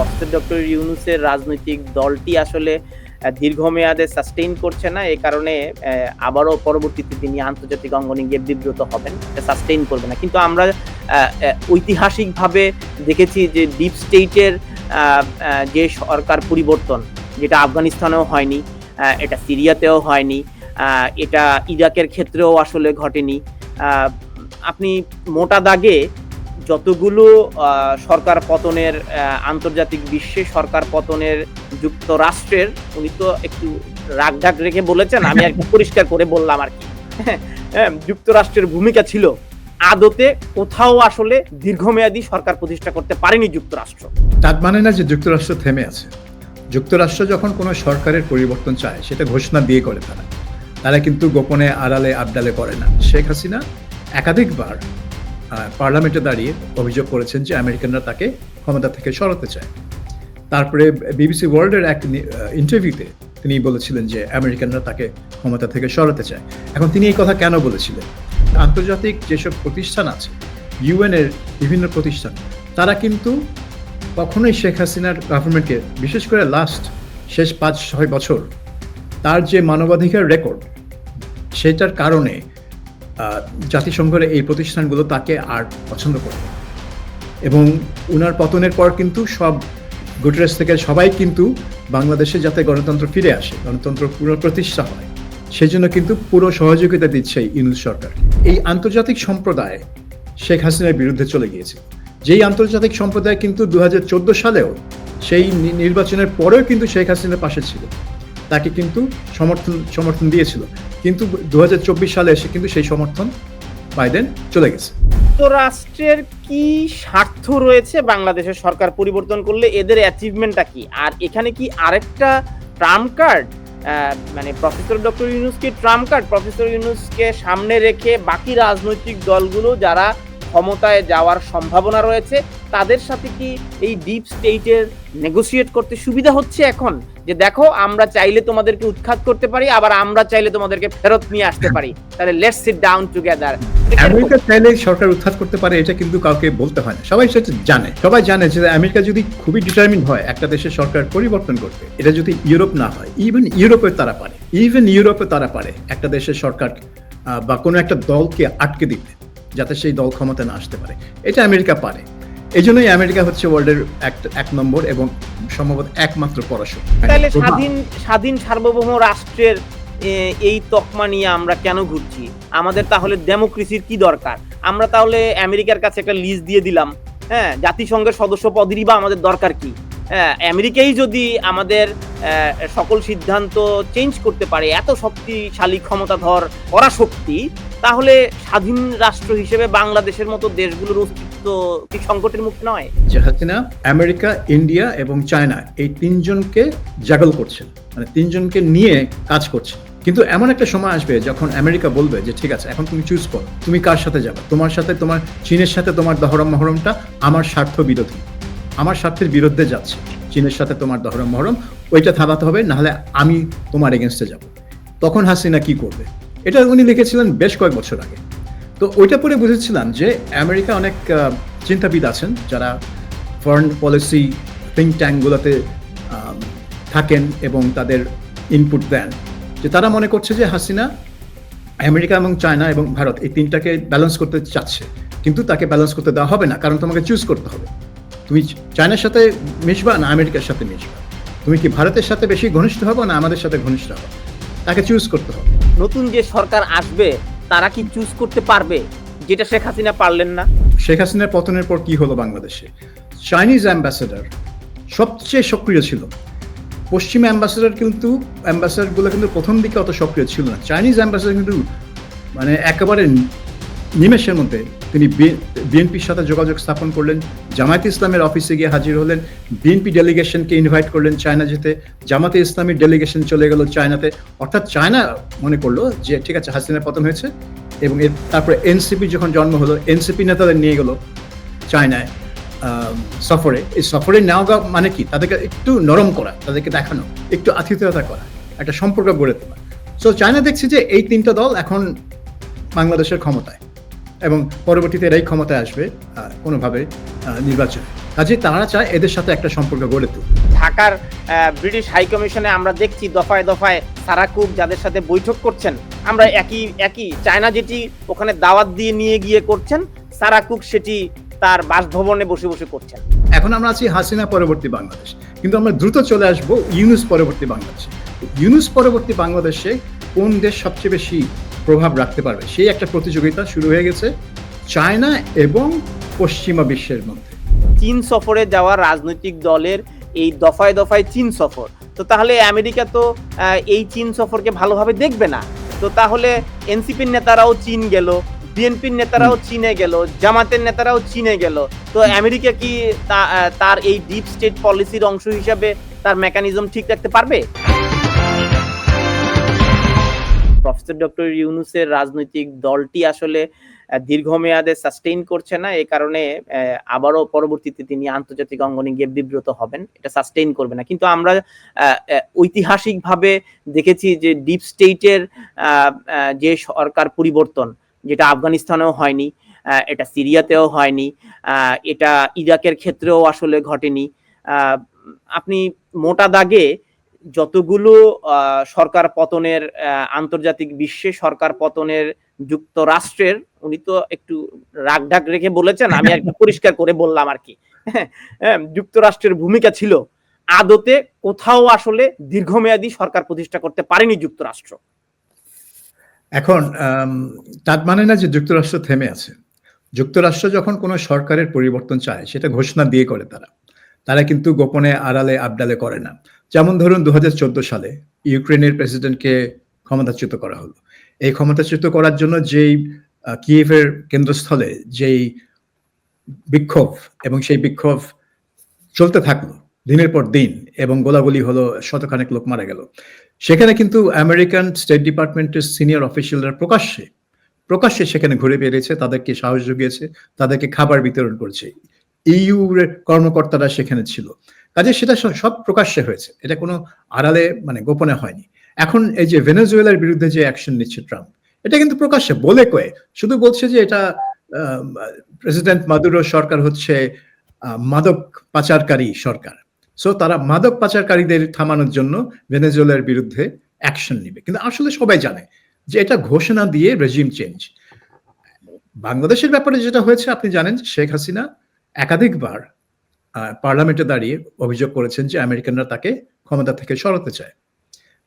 Professor doctor ইউনুসের রাজনৈতিক দলটি আসলে দীর্ঘমেয়াদে সাস্টেইন করছে না। এ কারণে আবারও পরবর্তীতে তিনি আন্তর্জাতিক অঙ্গনে গিয়ে বিব্রত হবেন। সাস্টেইন করবে না। কিন্তু আমরা ঐতিহাসিকভাবে দেখেছি যে ডিপ স্টেটের যে সরকার পরিবর্তন, যেটা আফগানিস্তানেও হয়নি এটা সিরিয়াতেও হয়নি এটা ইরাকের ক্ষেত্রেও আসলে ঘটেনি। আপনি মোটা দাগে যতগুলো সরকার পতনের আন্তর্জাতিক বিশ্বে সরকার পতনের যুক্তরাষ্ট্রের উনি তো একটু রাগ ঢাক রেখে বলেছেন আমি আর পরিষ্কার করে বললাম আর কি। হ্যাঁ, যুক্তরাষ্ট্রের ভূমিকা ছিল আদতে কোথাও আসলে দীর্ঘমেয়াদী সরকার প্রতিষ্ঠা করতে পারেনি যুক্তরাষ্ট্র। তার মানে না যে যুক্তরাষ্ট্র থেমে আছে। যুক্তরাষ্ট্র যখন কোনো সরকারের পরিবর্তন চায় সেটা ঘোষণা দিয়ে করে তারা। তারা কিন্তু গোপনে আড়ালে আবডালে করে না। শেখ হাসিনা একাধিকবার পার্লামেন্টে দাঁড়িয়ে অভিযোগ করেছেন যে আমেরিকানরা তাকে ক্ষমতা থেকে সরাতে চায়। তারপরে বিবিসি ওয়ার্ল্ডের এক ইন্টারভিউতে তিনি বলেছিলেন যে আমেরিকানরা তাকে ক্ষমতা থেকে সরাতে চায়। এখন তিনি এই কথা কেন বলেছিলেন? আন্তর্জাতিক যেসব প্রতিষ্ঠান আছে, ইউএন এর বিভিন্ন প্রতিষ্ঠান, তারা কিন্তু কখনোই শেখ হাসিনার গভর্নমেন্টকে বিশেষ করে লাস্ট শেষ পাঁচ ছয় বছর, তার যে মানবাধিকার রেকর্ড সেটার কারণে জাতিসংঘের এই প্রতিষ্ঠানগুলো তাকে আর পছন্দ করে এবং উনার পতনের পর কিন্তু সব গুটারেস থেকে সবাই কিন্তু বাংলাদেশে যাতে গণতন্ত্র ফিরে আসে, গণতন্ত্র পুনঃপ্রতিষ্ঠা হয়, সেজন্য কিন্তু পুরো সহযোগিতা দিচ্ছে ইউনুস সরকার। এই আন্তর্জাতিক সম্প্রদায় শেখ হাসিনার বিরুদ্ধে চলে গিয়েছে। যেই আন্তর্জাতিক সম্প্রদায় কিন্তু দু হাজার চোদ্দ সালেও সেই নির্বাচনের পরেও কিন্তু শেখ হাসিনার পাশে ছিল। তাকে কিন্তু সমর্থন সমর্থন দিয়েছিল। কিন্তু দু হাজার চব্বিশ সালে এসে কিন্তু সেই সমর্থন বাইডেন চলে গেছে। যুক্তরাষ্ট্রের কি স্বার্থ রয়েছে বাংলাদেশের সরকার পরিবর্তন করলে? এদের অ্যাচিভমেন্টটা কি? আর এখানে কি আরেকটা ট্রাম্প কার্ড? মানে প্রফেসর ডক্টর ইউনুসকে ট্রাম্প কার্ড, প্রফেসর ইউনুসকে সামনে রেখে বাকি রাজনৈতিক দলগুলো যারা ক্ষমতায় যাওয়ার সম্ভাবনা রয়েছে। তাদের সাথে কি এই ডিপ স্টেটের নেগোসিয়েট করতে সুবিধা হচ্ছে এখন? যে দেখো, আমরা চাইলে তোমাদেরকে উৎখাত করতে পারি, আবার আমরা চাইলে তোমাদেরকে ফেরত নিয়ে আসতে পারি। তাহলে let's sit down together America চাইলে সরকার উৎখাত করতে পারে, এটা কিন্তু কাউকে বলতে হয় না। সবাই সেটা জানে। সবাই জানে যে আমেরিকা যদি খুবই ডিটারমিন হয়, একটা দেশের সরকার পরিবর্তন করতে, এটা যদি ইউরোপ না হয় ইভেন ইউরোপে তারা পারে ইভেন ইউরোপে তারা পারে, একটা দেশের সরকার বা কোনো একটা দলকে আটকে দিতে। যাতে সেই দল ক্ষমতা না আসতে পারে। এটা আমেরিকা পারে। এই জন্যই আমেরিকা হচ্ছে ওয়ার্ল্ডের এক এক নম্বর এবং সম্ভবত একমাত্র পরাশক্তি। তাহলে স্বাধীন স্বাধীন সার্বভৌম রাষ্ট্রের এই তকমা নিয়ে আমরা কেন ঘুরছি? আমাদের তাহলে ডেমোক্রেসির কি দরকার? আমরা তাহলে আমেরিকার কাছে একটা লিস্ট দিয়ে দিলাম। হ্যাঁ জাতিসংঘের সদস্য পদেরই বা আমাদের দরকার কি? আমেরিকাই যদি আমাদের সকল সিদ্ধান্ত চেঞ্জ করতে পারে, এত শক্তিশালী ক্ষমতাধর পরাশক্তি, তাহলে স্বাধীন রাষ্ট্র হিসেবে বাংলাদেশের মতো দেশগুলোর অস্তিত্ব কি সংকটের মুখ নয়? হাসিনা, আমেরিকা, ইন্ডিয়া এবং চায়না এই তিনজনকে জাগল করছে মানে তিনজনকে নিয়ে কাজ করছে। কিন্তু এমন একটা সময় আসবে যখন আমেরিকা বলবে যে, ঠিক আছে, এখন তুমি চুজ করো, তুমি কার সাথে যাবে? তোমার সাথে, তোমার চীনের সাথে তোমার দহরম মহরমটা আমার স্বার্থ বিরোধী আমার স্বার্থের বিরুদ্ধে যাচ্ছে। চীনের সাথে তোমার দহরম মহরম, ওইটা থামাতে হবে, নাহলে আমি তোমার এগেনস্টে যাব। তখন হাসিনা কি করবে? এটা উনি লিখেছিলেন বেশ কয়েক বছর আগে। তো ওইটা পরে বুঝেছিলাম যে আমেরিকা অনেক চিন্তাবিদ আছেন, যারা ফরেন পলিসি থিঙ্ক ট্যাঙ্কগুলোতে থাকেন এবং তাদের ইনপুট দেন। যে তারা মনে করছে যে হাসিনা আমেরিকা এবং চায়না এবং ভারত এই তিনটাকে ব্যালেন্স করতে চাচ্ছে। কিন্তু তাকে ব্যালেন্স করতে দেওয়া হবে না, কারণ তোমাকে চুজ করতে হবে। তুমি চায়নার সাথে মিশবা না আমেরিকার সাথে মিশবা? তুমি কি ভারতের সাথে বেশি ঘনিষ্ঠ হবে না আমাদের সাথে ঘনিষ্ঠ হবে? তাকে চুজ করতে হবে। নতুন যে সরকার আসবে তারা কি চুজ করতে পারবে? যেটা শেখ হাসিনা পারলেন না। শেখ হাসিনার পতনের পর কি হলো বাংলাদেশে? চাইনিজ অ্যাম্বাসেডার সবচেয়ে সক্রিয় ছিল। পশ্চিমা অ্যাম্বাসেডার কিন্তু অ্যাম্বাসেডারগুলো কিন্তু প্রথম দিকে অত সক্রিয় ছিল না। চাইনিজ অ্যাম্বাসেডার কিন্তু মানে একেবারে নিমেষের মধ্যে তিনি বিএনপির সাথে যোগাযোগ স্থাপন করলেন, জামায়াতে ইসলামের অফিসে গিয়ে হাজির হলেন, বিএনপি ডেলিগেশনকে ইনভাইট করলেন চায়না যেতে, জামাতে ইসলামের ডেলিগেশন চলে গেল চায়নাতে। অর্থাৎ চায়না মনে করল যে, ঠিক আছে, হাসিনার পতন হয়েছে। এবং এর তারপরে এনসিপি যখন জন্ম হলো, এনসিপি নেতাদের নিয়ে গেল চায়নায় সফরে। এই সফরে নেওয়া মানে কি? তাদেরকে একটু নরম করা, তাদেরকে দেখানো, একটু আতিথেয়তা করা, একটা সম্পর্ক গড়ে তোলা। সো চায়না দেখছে যে, এই তিনটা দল এখন বাংলাদেশের ক্ষমতায়। এবং পরবর্তীতে এরাই ক্ষমতায় আসবে কোনোভাবে নির্বাচন। কাজে তারা চায় এদের সাথে একটা সম্পর্ক গড়ে তুলতে ঢাকার ব্রিটিশ হাই কমিশনে আমরা দেখছি দফায় দফায় সারা কুক যাদের সাথে বৈঠক করছেন আমরা একই একই। চায়না যেটি ওখানে দাওয়াত দিয়ে নিয়ে গিয়ে করছেন সারা কুক সেটি তার বাসভবনে বসে বসে করছেন। এখন আমরা আছি হাসিনা পরবর্তী বাংলাদেশ। কিন্তু আমরা দ্রুত চলে আসব ইউনুস পরবর্তী বাংলাদেশে। ইউনুস পরবর্তী বাংলাদেশে কোন দেশ সবচেয়ে বেশি প্রভাব রাখতে পারবে? সেই একটা প্রতিযোগিতা শুরু হয়ে গেছে চায়না এবং পশ্চিমা বিশ্বের মধ্যে। চীন সফরে যাওয়া রাজনৈতিক দলের এই দফায় দফায় চীন সফর। তো তাহলে আমেরিকা তো এই চীন সফরকে ভালোভাবে দেখবে না। তো তাহলে এনসিপির নেতারাও চীন গেল বিএনপির নেতারাও চীনে গেল জামাতের নেতারাও চীনে গেল। তো আমেরিকা কি তার এই ডিপ স্টেট পলিসির অংশ হিসাবে তার মেকানিজম ঠিক রাখতে পারবে? প্রফেসর ডক্টর ইউনুসের রাজনৈতিক দলটি আসলে দীর্ঘমেয়াদে সাস্টেইন করছে না। এই কারণে আবারও পরবর্তীতে তিনি আন্তর্জাতিক অঙ্গনে গিয়ে বিব্রত হবেন। এটা সাস্টেইন করবে না। কিন্তু আমরা ঐতিহাসিকভাবে দেখেছি যে ডিপ স্টেটের যে সরকার পরিবর্তন, যেটা আফগানিস্তানেও হয়নি এটা সিরিয়াতেও হয়নি এটা ইরাকের ক্ষেত্রেও আসলে ঘটেনি। আপনি মোটা দাগে যতগুলো সরকার পতনের আন্তর্জাতিক বিশ্বে সরকার পতনের যুক্তরাষ্ট্রের উনি তো একটু রাগ ঢাক রেখে বলেছেন আমি আর পরিষ্কার করে বললাম আর কি। হ্যাঁ, যুক্তরাষ্ট্রের ভূমিকা ছিল আদতে কোথাও আসলে দীর্ঘমেয়াদী সরকার প্রতিষ্ঠা করতে পারেনি যুক্তরাষ্ট্র। এখন তার মানে না যে যুক্তরাষ্ট্র থেমে আছে। যুক্তরাষ্ট্র যখন কোনো সরকারের পরিবর্তন চায় সেটা ঘোষণা দিয়ে করে তারা। তারা কিন্তু গোপনে আড়ালে আবডালে করে না। যেমন ধরুন দু হাজার চোদ্দ সালে ইউক্রেনের প্রেসিডেন্টকে ক্ষমতাচ্যুত করা হলো। এই ক্ষমতাচ্যুত করার জন্য যেই কিয়েভের কেন্দ্রস্থলে যেই বিক্ষোভ এবং সেই বিক্ষোভ চলতে থাকল দিনের পর দিন এবং গোলাগুলি হলো শতখানেক লোক মারা গেল। সেখানে কিন্তু আমেরিকান স্টেট ডিপার্টমেন্টের সিনিয়র অফিসিয়ালরা প্রকাশ্যে প্রকাশ্যে সেখানে ঘুরে বেরিয়েছে তাদেরকে সাহস জুগিয়েছে, তাদেরকে খাবার বিতরণ করছে। ইউ কর্মকর্তারা সেখানে ছিল। কাজে সেটা সব- প্রকাশ্যে হয়েছে। এটা কোনো আড়ালে মানে গোপনে হয়নি। এখন এই যে ভেনেজুয়েলার বিরুদ্ধে যে অ্যাকশন নিচ্ছে ট্রাম্প, এটা কিন্তু প্রকাশ্যে বলে কয়ে, শুধু বলছে যে এটা প্রেসিডেন্ট মাদুরো সরকার হচ্ছে মাদক পাচারকারী সরকার। সো তারা মাদক পাচারকারীদের থামানোর জন্য ভেনেজুয়েলার বিরুদ্ধে অ্যাকশন নিবে। কিন্তু আসলে সবাই জানে যে এটা ঘোষণা দিয়ে রেজিম চেঞ্জ। বাংলাদেশের ব্যাপারে যেটা হয়েছে, আপনি জানেন শেখ হাসিনা একাধিকবার পার্লামেন্টে দাঁড়িয়ে অভিযোগ করেছেন যে আমেরিকানরা তাকে ক্ষমতা থেকে সরাতে চায়।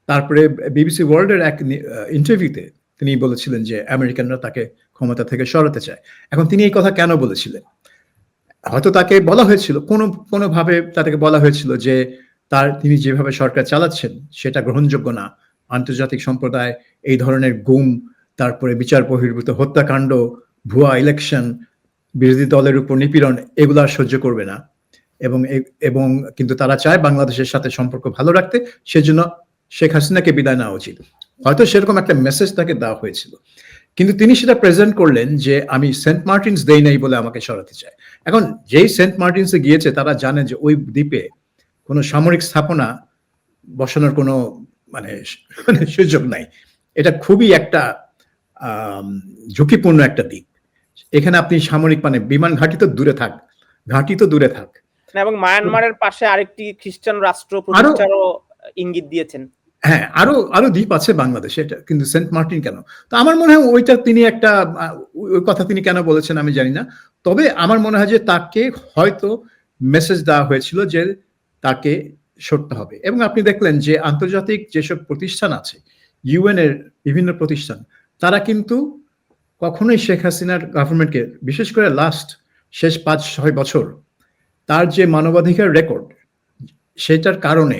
তারপরে বিবিসি ওয়ার্ল্ডের এক ইন্টারভিউতে তিনি বলেছিলেন যে আমেরিকানরা তাকে ক্ষমতা থেকে সরাতে চায়। এখন তিনি এই কথা কেন বলেছিলেন? হয়তো তাকে বলা হয়েছিল, কোনো, কোনোভাবে তাদেরকে বলা হয়েছিল যে তার, তিনি যেভাবে সরকার চালাচ্ছেন সেটা গ্রহণযোগ্য না। আন্তর্জাতিক সম্প্রদায় এই ধরনের গুম, তারপরে বিচার বহির্ভূত হত্যাকাণ্ড, ভুয়া ইলেকশন বিরোধী দলের উপর নিপীড়ন, এগুলো আর সহ্য করবে না। এবং এবং কিন্তু তারা চায় বাংলাদেশের সাথে সম্পর্ক ভালো রাখতে। সেজন্য শেখ হাসিনাকে বিদায় নেওয়া উচিত। হয়তো সেরকম একটা মেসেজ তাকে দেওয়া হয়েছিল। কিন্তু তিনি সেটা প্রেজেন্ট করলেন যে, আমি সেন্ট মার্টিনস দেই নাই বলে আমাকে সরাতে চায়। এখন যেই সেন্ট মার্টিনসে গিয়েছে, তারা জানে যে ওই দ্বীপে কোনো সামরিক স্থাপনা বসানোর কোনো মানে মানে সুযোগ নাই। এটা খুবই একটা ঝুঁকিপূর্ণ একটা দ্বীপ। এখানে আপনি সামরিক মানে বিমান ঘাঁটি তো দূরে থাক, ঘাঁটি তো দূরে থাক। এবং মায়ানমারের পাশে আরেকটি খ্রিস্টান রাষ্ট্র প্রতিষ্ঠারও ইঙ্গিত দিয়েছেন। হ্যাঁ আরও আরও দ্বীপ আছে বাংলাদেশে এটা কিন্তু সেন্ট মার্টিন কেন? তো আমার মনে হয় ওইটা তিনি একটা ওই কথা তিনি কেন বলেছেন আমি জানি না। তবে আমার মনে হয় যে তাকে হয়তো মেসেজ দেওয়া হয়েছিল যে তাকে সরতে হবে। এবং আপনি দেখলেন যে আন্তর্জাতিক যেসব প্রতিষ্ঠান আছে ইউএন এর বিভিন্ন প্রতিষ্ঠান তারা কিন্তু কখনোই শেখ হাসিনার গভর্নমেন্টকে বিশেষ করে লাস্ট শেষ পাঁচ ছয় বছর তার যে মানবাধিকার রেকর্ড সেটার কারণে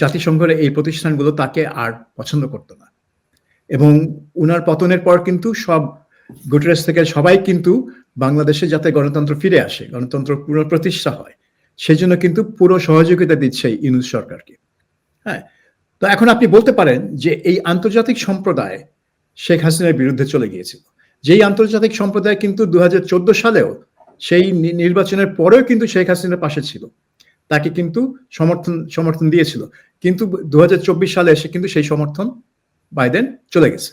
জাতিসংঘের এই প্রতিষ্ঠানগুলো তাকে আর পছন্দ করতো না। এবং উনার পতনের পর কিন্তু সব গুটারেস থেকে সবাই কিন্তু বাংলাদেশে যাতে গণতন্ত্র ফিরে আসে, গণতন্ত্র পুনঃপ্রতিষ্ঠা হয় সেই জন্য কিন্তু পুরো সহযোগিতা দিচ্ছে ইউনুস সরকারকে। হ্যাঁ তো এখন আপনি বলতে পারেন যে এই আন্তর্জাতিক সম্প্রদায় শেখ হাসিনার বিরুদ্ধে চলে গিয়েছিল। যেই আন্তর্জাতিক সম্প্রদায় কিন্তু দু হাজার চোদ্দ সালেও সেই নির্বাচনের পরেও কিন্তু শেখ হাসিনার পাশে ছিল। তাকে কিন্তু সমর্থন সমর্থন দিয়েছিল। কিন্তু দুহাজার চব্বিশ সালে এসে কিন্তু সেই সমর্থন বাইডেন চলে গেছে।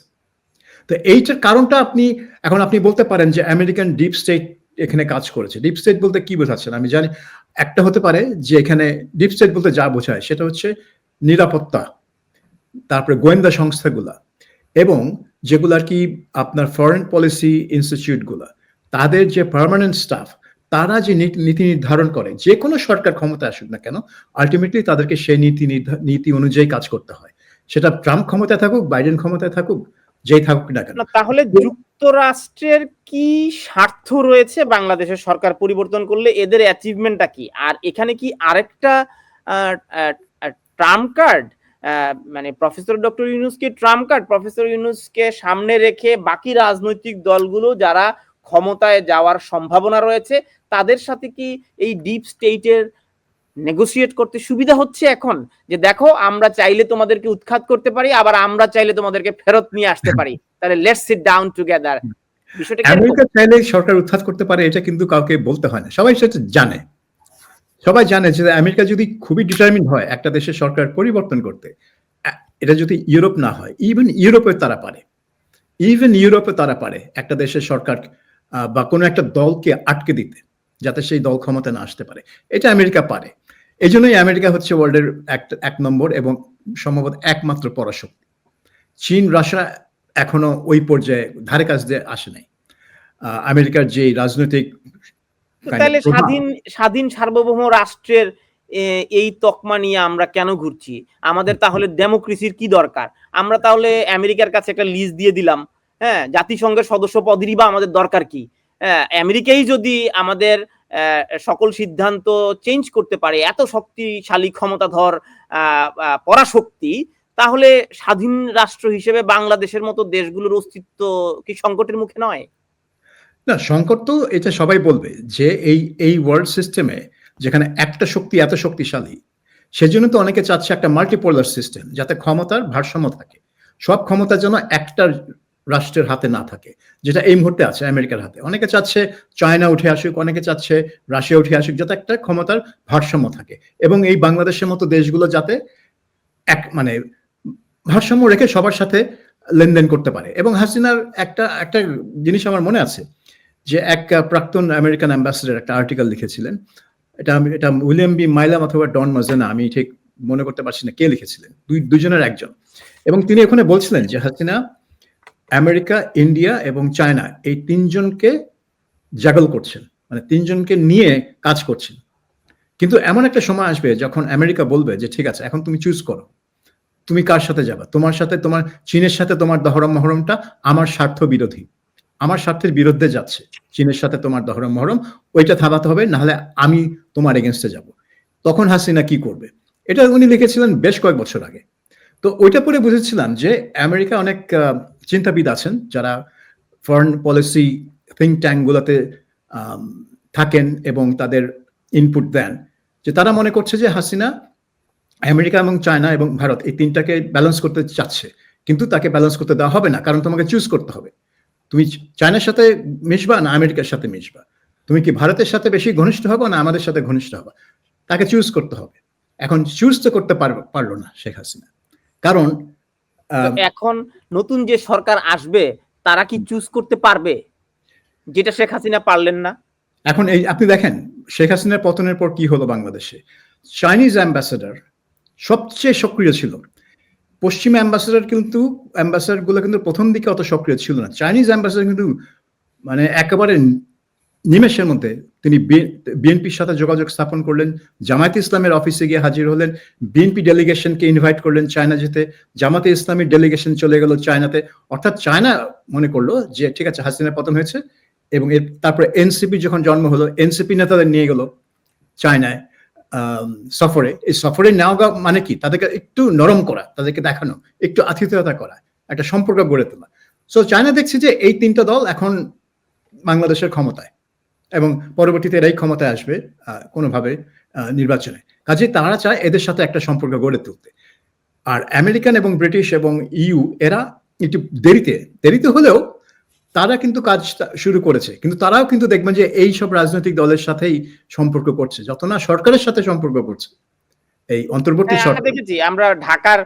তো এইটার কারণটা আপনি, এখন আপনি বলতে পারেন যে আমেরিকান ডিপ স্টেট এখানে কাজ করেছে। ডিপ স্টেট বলতে কি বোঝাচ্ছেন? আমি জানি, একটা হতে পারে যে এখানে ডিপ স্টেট বলতে যা বোঝায় সেটা হচ্ছে নিরাপত্তা, তারপরে গোয়েন্দা সংস্থাগুলা এবং যেগুলো আর কি আপনার ফরেন পলিসি ইনস্টিটিউটগুলা তাদের যে পার্মানেন্ট স্টাফ তারা যে নীতি নির্ধারণ করে যে কোনো সরকার ক্ষমতা আসুক না কেন আলটিমেটলি তাদেরকে সেই নীতি নীতি অনুযায়ী কাজ করতে হয়। সেটা ট্রাম্প ক্ষমতায় থাকুক, বাইডেন ক্ষমতায় থাকুক, যেই থাকুক না কেন। তাহলে যুক্তরাষ্ট্রের কি স্বার্থ রয়েছে বাংলাদেশের সরকার পরিবর্তন করলে? এদের অ্যাচিভমেন্টটা কি? আর এখানে কি আরেকটা ট্রাম্প কার্ড মানে প্রফেসর ডক্টর ইউনুসকে ট্রাম্প কার্ড প্রফেসর ইউনুসকে সামনে রেখে বাকি রাজনৈতিক দলগুলো যারা ক্ষমতায় যাওয়ার সম্ভাবনা রয়েছে। তাদের সাথে কি এই ডিপ স্টেটের নেগোসিয়েট করতে সুবিধা হচ্ছে এখন? যে দেখো আমরা চাইলে তোমাদেরকে উৎখাত করতে পারি আবার আমরা চাইলে তোমাদেরকে ফেরত নিয়ে আসতে পারি। তাহলে let's sit down together America চাইলে সরকার উৎখাত করতে পারে এটা কিন্তু কাউকে বলতে হয় না। সবাই সেটা জানে। সবাই জানে যে আমেরিকা যদি খুবই ডিটারমিন হয় একটা দেশের সরকার পরিবর্তন করতে এটা যদি ইউরোপ না হয় ইভেন ইউরোপে তারা পারে। ইভেন ইউরোপে তারা পারে একটা দেশের সরকার বা কোনো একটা দলকে আটকে দিতে যাতে সেই দল ক্ষমতা না আসতে পারে। এটা আমেরিকা পারে। এই জন্যই আমেরিকা হচ্ছে ওয়ার্ল্ডের এক নম্বর এবং সম্ভবত একমাত্র পরাশক্তি। চীন রাশিয়া এখনও ওই পর্যায়ে ধারে কাছ দিয়ে আসে নাই। আহ, আমেরিকার যে রাজনৈতিক তাহলে স্বাধীন স্বাধীন সার্বভৌম রাষ্ট্রের এই তকমা নিয়ে আমরা কেন ঘুরছি? আমাদের তাহলে ডেমোক্রেসির কি দরকার? আমরা তাহলে আমেরিকার কাছে একটা লিজ দিয়ে দিলাম। হ্যাঁ জাতিসংঘের সদস্য পদেরই বা আমাদের দরকার কি? হ্যাঁ, আমেরিকাই যদি আমাদের সকল সিদ্ধান্ত চেঞ্জ করতে পারে এত শক্তিশালী ক্ষমতাধর পরাশক্তি তাহলে স্বাধীন রাষ্ট্র হিসেবে বাংলাদেশের মতো দেশগুলোর অস্তিত্ব কি সংকটের মুখে নয়? না সংকট তো এটা সবাই বলবে যে এই এই ওয়ার্ল্ড সিস্টেমে যেখানে একটা শক্তি এত শক্তিশালী সেজন্য তো অনেকে চাচ্ছে একটা মাল্টিপোলার সিস্টেম যাতে ক্ষমতার ভারসাম্য থাকে। সব ক্ষমতা যেন একটা রাষ্ট্রের হাতে না থাকে, যেটা এই মুহূর্তে আছে আমেরিকার হাতে। অনেকে চাচ্ছে চায়না উঠে আসুক, অনেকে চাচ্ছে রাশিয়া উঠে আসুক, যাতে একটা ক্ষমতার ভারসাম্য থাকে। এবং এই বাংলাদেশের মতো দেশগুলো যাতে এক মানে ভারসাম্য রেখে সবার সাথে লেনদেন করতে পারে। এবং হাসিনার একটা একটা জিনিস আমার মনে আছে, যে এক প্রাক্তন আমেরিকান অ্যাম্বাসেডার একটা আর্টিকেল লিখেছিলেন। এটা আমি- এটা উইলিয়াম বি মাইলাম অথবা ডন মাজেনা, আমি ঠিক মনে করতে পারছি না কে লিখেছিলেন। দুই দুজনের একজন। এবং তিনি ওখানে বলছিলেন যে হাসিনা আমেরিকা, ইন্ডিয়া এবং চায়না এই তিনজনকে জাগল করছেন। মানে তিনজনকে নিয়ে কাজ করছেন। কিন্তু এমন একটা সময় আসবে যখন আমেরিকা বলবে যে, ঠিক আছে, এখন তুমি চুজ করো। তুমি কার সাথে যাবা? তোমার সাথে, তোমার চীনের সাথে তোমার দহরম মহরমটা আমার স্বার্থ বিরোধী। আমার স্বার্থের বিরুদ্ধে যাচ্ছে। চীনের সাথে তোমার দহরম মহরম, ওইটা থামাতে হবে, নাহলে আমি তোমার এগেনস্টে যাব। তখন হাসিনা কি করবে? এটা উনি লিখেছিলেন বেশ কয়েক বছর আগে। তো ওইটা পরে বুঝেছিলাম যে আমেরিকা অনেক চিন্তাবিদ আছেন যারা ফরেন পলিসি থিঙ্ক ট্যাঙ্কগুলোতে থাকেন এবং তাদের ইনপুট দেন। যে তারা মনে করছে যে হাসিনা আমেরিকা এবং চায়না এবং ভারত এই তিনটাকে ব্যালেন্স করতে চাচ্ছে। কিন্তু তাকে ব্যালেন্স করতে দেওয়া হবে না, কারণ তোমাকে চুজ করতে হবে। তুমি চায়নার সাথে মিশবা না আমেরিকার সাথে মিশবা? তুমি কি ভারতের সাথে বেশি ঘনিষ্ঠ হবে না আমাদের সাথে ঘনিষ্ঠ হবে? তাকে চুজ করতে হবে। এখন চুজ তো করতে পারল না শেখ হাসিনা। কারণ এখন নতুন যে সরকার আসবে তারা কি চুজ করতে পারবে? যেটা শেখ হাসিনা পারলেন না। এখন এই আপনি দেখেন শেখ হাসিনার পতনের পর কি হলো বাংলাদেশে? চাইনিজ অ্যাম্বাসেডার সবচেয়ে সক্রিয় ছিল। পশ্চিমা অ্যাম্বাসেডার কিন্তু অ্যাম্বাসেডারগুলো কিন্তু প্রথম দিকে অত সক্রিয় ছিল না। চাইনিজ অ্যাম্বাসেডার কিন্তু মানে একেবারে নিমেষের মধ্যে তিনি বিএনপির সাথে যোগাযোগ স্থাপন করলেন, জামায়াতে ইসলামের অফিসে গিয়ে হাজির হলেন, বিএনপি ডেলিগেশনকে ইনভাইট করলেন চায়না যেতে, জামাতে ইসলামের ডেলিগেশন চলে গেল চায়নাতে। অর্থাৎ চায়না মনে করল যে, ঠিক আছে, হাসিনার পতন হয়েছে। এবং এর, তারপরে এনসিপি যখন জন্ম হলো, এনসিপি নেতাদের নিয়ে গেল চায়নায় সফরে। এই সফরে নেওয়া মানে কি? তাদেরকে একটু নরম করা, তাদেরকে দেখানো, একটু আতিথেয়তা করা, একটা সম্পর্ক গড়ে তোলা। সো চায়না দেখছে যে, এই তিনটা দল এখন বাংলাদেশের ক্ষমতায়। এবং পরবর্তীতে এরাই ক্ষমতায় আসবে কোনোভাবে নির্বাচনে। কাজে তারা চায় এদের সাথে একটা সম্পর্ক গড়ে তুলতে। আর আমেরিকান এবং ব্রিটিশ এবং ইউ এরা একটু দেরিতে দেরিতে হলেও তারা কিন্তু কাজ শুরু করেছে। কিন্তু তারাও কিন্তু দেখবেন যে এই সব রাজনৈতিক দলের সাথেই সম্পর্ক করছে। যত না সরকারের সাথে সম্পর্ক করছে। এই অন্তর্বর্তী হ্যাঁ, সরকার। দেখেছি আমরা ঢাকার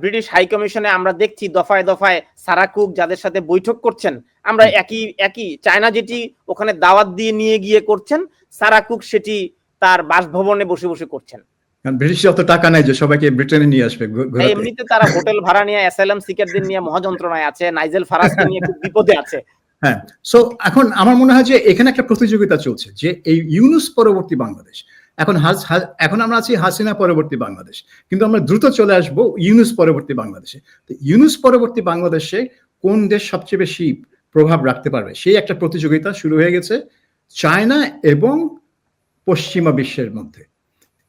ব্রিটিশ হাই কমিশনে আমরা দেখছি দফায় দফায় সারা কুক যাদের সাথে বৈঠক করছেন আমরা একই একই চায়না যেটি ওখানে দাওয়াত দিয়ে নিয়ে গিয়ে করছেন সারা কুক সেটি তার বাসভবনে বসে বসে করছেন। ব্রিটিশ অত টাকা নাই যে সবাইকে ব্রিটেনে নিয়ে আসবে এমনিতে তারা হোটেল ভাড়া নিয়ে অ্যাসাইলাম সিকারদের নিয়ে মহাযন্ত্রণায় আছে নাইজেল ফারাজকে নিয়ে খুব বিপদে আছে। হ্যাঁ সো এখন আমার মনে হয় যে এখানে একটা প্রতিযোগিতা চলছে যে এই ইউনুস পরবর্তী বাংলাদেশ এখন হাস এখন আমরা আছি হাসিনা পরবর্তী বাংলাদেশ। কিন্তু আমরা দ্রুত চলে আসব ইউনুস পরবর্তী বাংলাদেশে। তো ইউনুস পরবর্তী বাংলাদেশে কোন দেশ সবচেয়ে বেশি প্রভাব রাখতে পারবে? সেই একটা প্রতিযোগিতা শুরু হয়ে গেছে চায়না এবং পশ্চিমা বিশ্বের মধ্যে।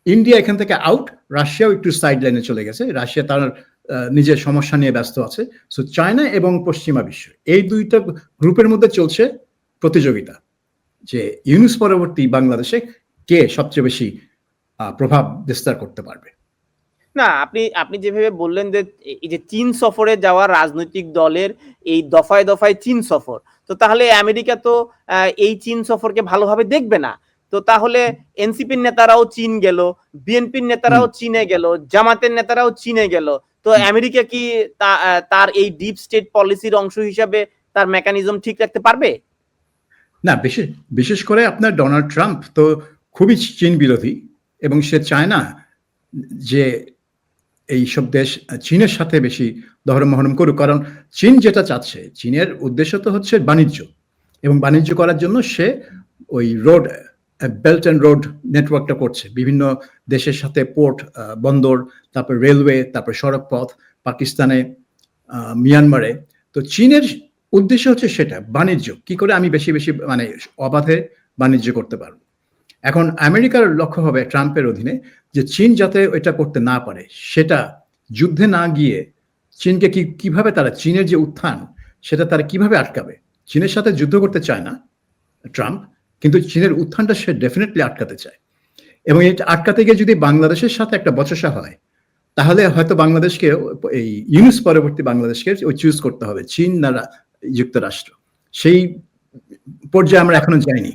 ইন্ডিয়া এখান থেকে আউট রাশিয়াও একটু সাইড লাইনে চলে গেছে। রাশিয়া তার নিজের সমস্যা নিয়ে ব্যস্ত আছে। সো চায়না এবং পশ্চিমা বিশ্ব, এই দুইটা গ্রুপের মধ্যে চলছে প্রতিযোগিতা। যে ইউনুস পরবর্তী বাংলাদেশে কে সবচেয়ে বেশি প্রভাব বিস্তার করতে পারবে? না আপনি আপনি যেভাবে বললেন যে এই যে চীন সফরে যাওয়া রাজনৈতিক দলের এই দফায় দফায় চীন সফর তো তাহলে আমেরিকা তো এই চীন সফরকে ভালোভাবে দেখবে না। তো তাহলে এনসিপির নেতারাও চীন গেল বিএনপির নেতারাও চীনে গেল জামাতের নেতারাও চীনে গেল। তো আমেরিকা কি তার এই ডিপ স্টেট পলিসির অংশ হিসাবে তার মেকানিজম ঠিক রাখতে পারবে? না বিশেষ বিশেষ করে আপনার ডোনাল্ড ট্রাম্প তো খুবই চীন বিরোধী এবং সে চায় না যে এই সব দেশ চীনের সাথে বেশি দহরমহরম করুক। কারণ চীন যেটা চাচ্ছে, চীনের উদ্দেশ্য তো হচ্ছে বাণিজ্য এবং বাণিজ্য করার জন্য সে ওই রোড, বেল্ট অ্যান্ড রোড নেটওয়ার্কটা করছে। বিভিন্ন দেশের সাথে পোর্ট বন্দর, তারপর রেলওয়ে, তারপর সড়ক পথ পাকিস্তানে মিয়ানমারে। তো চীনের উদ্দেশ্য হচ্ছে সেটা, বাণিজ্য। কি করে আমি বেশি বেশি মানে অবাধে বাণিজ্য করতে পারব? এখন আমেরিকার লক্ষ্য হবে ট্রাম্পের অধীনে যে চীন যাতে এটা করতে না পারে, সেটা যুদ্ধে না গিয়ে চীনকে কি, কীভাবে তারা চীনের যে উত্থান, সেটা তারা কীভাবে আটকাবে? চীনের সাথে যুদ্ধ করতে চায় না ট্রাম্প, কিন্তু চীনের উত্থানটা সে ডেফিনেটলি আটকাতে চায়। এবং এটা আটকাতে গিয়ে যদি বাংলাদেশের সাথে একটা বচসা হয়, তাহলে হয়তো বাংলাদেশকে এই ইউনুস পরবর্তী বাংলাদেশকে ওই চুজ করতে হবে, চীন না যুক্তরাষ্ট্র। সেই পর্যায়ে আমরা এখনও যাইনি।